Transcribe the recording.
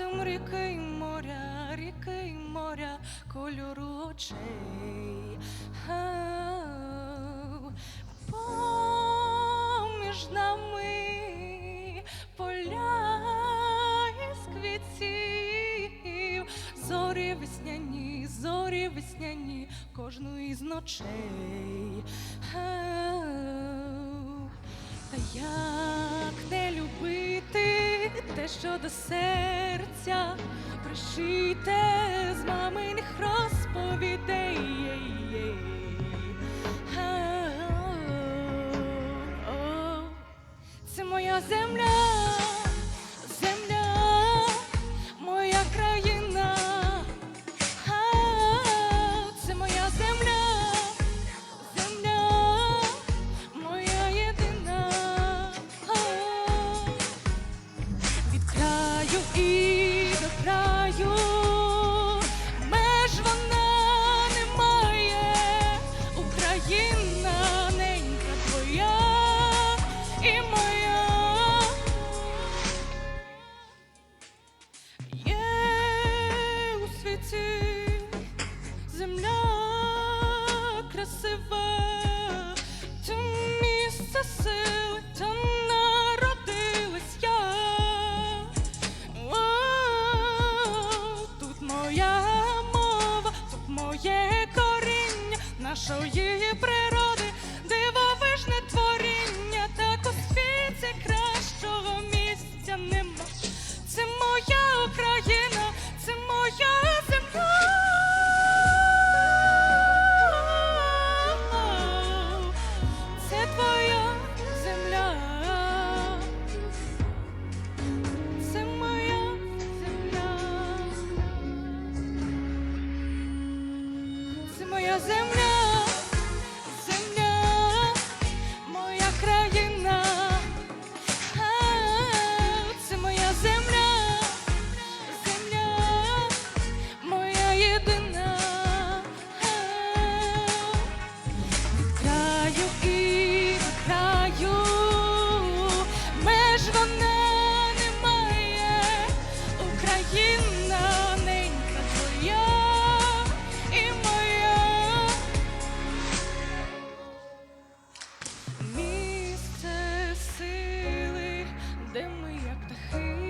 там ріки й моря, ріки й моря, кольору очей. Поміж нами поля із квітів, зорі весняні, зорі весняні, кожну із ночей. Та любити те, що до серця. Пришите з маминих розповідей. Це моя земля, нашої природи, дивовижне творіння, так у світі кращого місця нема. Це моя Україна, це моя земля. Це твоя земля. Це моя земля. Це моя земля, земля, птахи.